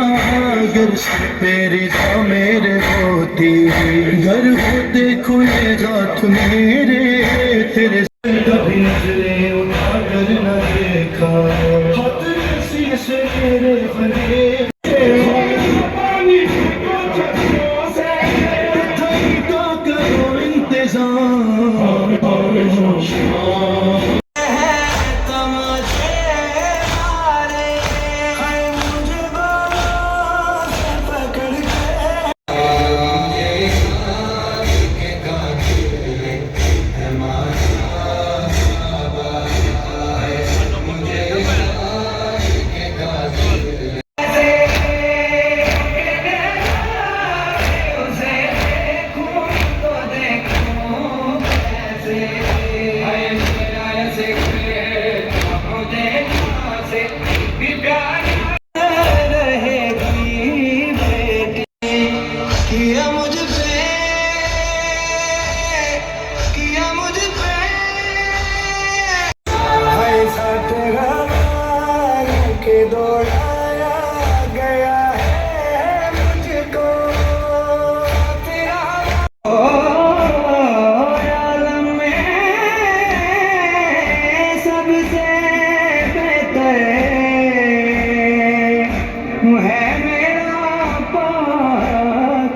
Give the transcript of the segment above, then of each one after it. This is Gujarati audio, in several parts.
اگر میرے تو میرے ہوتی گھر ہوتے دیکھو گا تو میرے، تیرے کبھی نظریں اٹھا کر نہ دیکھا۔ ہاتھ کسی سے میرے بنے۔ انتظام۔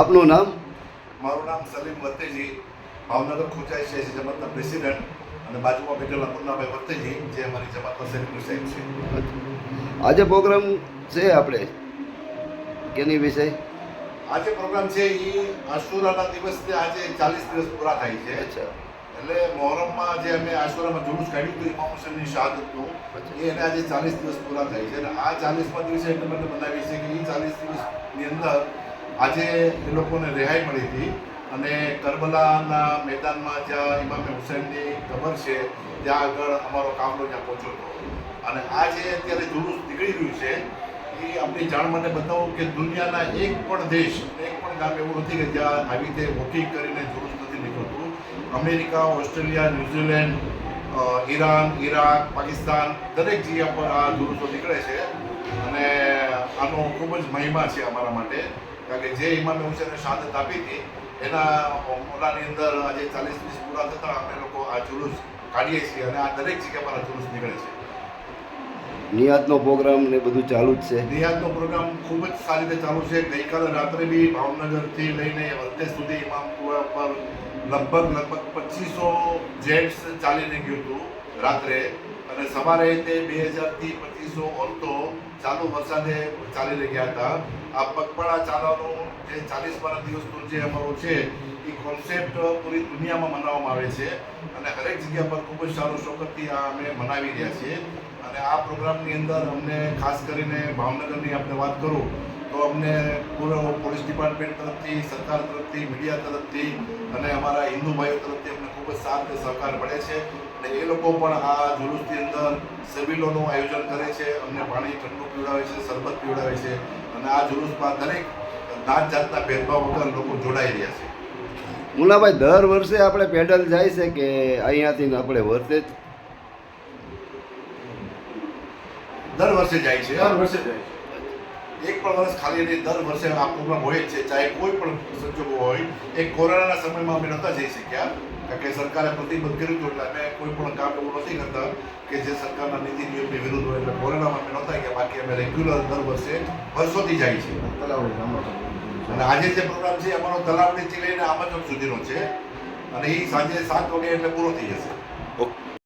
આપનું નામ? મારું નામ સલીમ વત્તેજી ભાવનગર ખોચાઈ છે જમાતના પ્રેસિડેન્ટ અને બાજુમાં બેઠેલા મુન્નાભાઈ વત્તેજી જે અમારી જમાતના સેક્રેટરી સાહેબ છે. આજે પ્રોગ્રામ છે આપણે? કેની વિષય આજે પ્રોગ્રામ છે એ આશુરાના દિવસને આજે ચાલીસ દિવસ પૂરા થાય છે. અચ્છા. એટલે મોહરમમાં જે અમે આશુરામાં જુલુસ કાઢ્યું હતું ઇમામ હુસેનની શહાદતનું એ એને આજે ચાલીસ દિવસ પૂરા થાય છે. અને આ ચાલીસમાં દિવસે એટલે મને બનાવી છે કે એ ચાલીસ દિવસની અંદર આજે એ લોકોને રેહાઈ મળી હતી અને કરબલાના મેદાનમાં જ્યાં ઇમામે હુસેનની કબર છે, ત્યાં આગળ અમારો કાફલો ત્યાં પહોંચ્યો હતો. અને આ જે અત્યારે જુલુસ નીકળી રહ્યું છે, એ આપણી જાણ મને બતાવું કે દુનિયાના એક પણ દેશ, એક પણ ગામ એવું નથી કે જ્યાં આવી રીતે વોકિંગ કરીને જુલુસ નથી નીકળતું. America, Australia, New Zealand Iran, Iraq, Pakistan, દરેક જગ્યા પર આ જુલુસો નીકળે છે. અને આનો ખૂબ જ મહિમા છે અમારા માટે. કારણ કે જે ઇમામે હુસેને શહાદત આપી હતી એના ઓલાની અંદર આજે ચાલીસ વીસ પૂરા થતા અમે લોકો આ જુલુસ કાઢીએ છીએ અને આ દરેક જગ્યા પર આ જુલુસ નીકળે છે. નિયાતનો પ્રોગ્રામ ને બધું ચાલુ જ છે. નિયાતનો પ્રોગ્રામ ખૂબ જ સારી રીતે ચાલુ છે. ગઈકાલે રાત્રે બી ભાવનગરથી લઈને અંતે સુધી ઇમામપુરા પર લગભગ લગભગ પચીસો જેન્ટ્સ ચાલીને ગયું હતું રાત્રે. અને સવારે તે બે હજારથી પચીસો ઓરતો ચાલુ વરસાદે ચાલી રહ્યા હતા. આ પગપાળા ચાલવાનું જે ચાલીસ બાર દિવસનું જે અમારું છે, એ કોન્સેપ્ટ પૂરી દુનિયામાં મનાવવામાં આવે છે. અને હરેક જગ્યા પર ખૂબ જ સારો શોકતથી આ અમે મનાવી રહ્યા છીએ. અને આ પ્રોગ્રામની અંદર અમને ખાસ કરીને ભાવનગરની આપણે વાત કરું તો અમને પૂરો પોલીસ ડિપાર્ટમેન્ટ તરફથી સરકાર તરફથી મીડિયા તરફથી અને અમારા હિન્દુ ભાઈઓ તરફથી અમને ખૂબ જ સાથ સહકાર મળે છે. અને એ લોકો પણ આ જુલુસની અંદર સબીલોનું આયોજન કરે છે. અમને પાણી ઠંડુ પીવડાવે છે શરબત પીવડાવે છે અને આ જુલુસમાં દરેક જાત જાતના ભેદભાવ વગર લોકો જોડાઈ રહ્યા છે. મુલાભાઈ દર વર્ષે આપણે પેડલ જાય છે કે અહીંયાથી આપણે વર્તે દર વર્ષે જાય છે. દર વર્ષે જાય એક પણ વર્ષ ખાલી નહીં દર વર્ષે આ પ્રોગ્રામ હોય જ છે ચાહે કોઈ પણ સંજોગો હોય એ કોરોનાના સમયમાં અમે નહોતા જઈ શક્યા. કારણ કે સરકારે પ્રતિબંધ કર્યું હતું એટલે અમે કોઈ પણ કામ એવું નથી કરતા કે જે સરકારના નીતિ નિયમની વિરુદ્ધ હોય એટલે કોરોનામાં અમે નહોતા ગયા બાકી અમે રેગ્યુલર દર વર્ષે વર્ષોથી જાય છે તલાવડી અને આજે જે પ્રોગ્રામ છે અમારો તલાવડીથી લઈને આમંત્રણ સુધીનો છે. અને એ સાંજે સાત વાગે એટલે પૂરો થઈ જશે. ઓકે.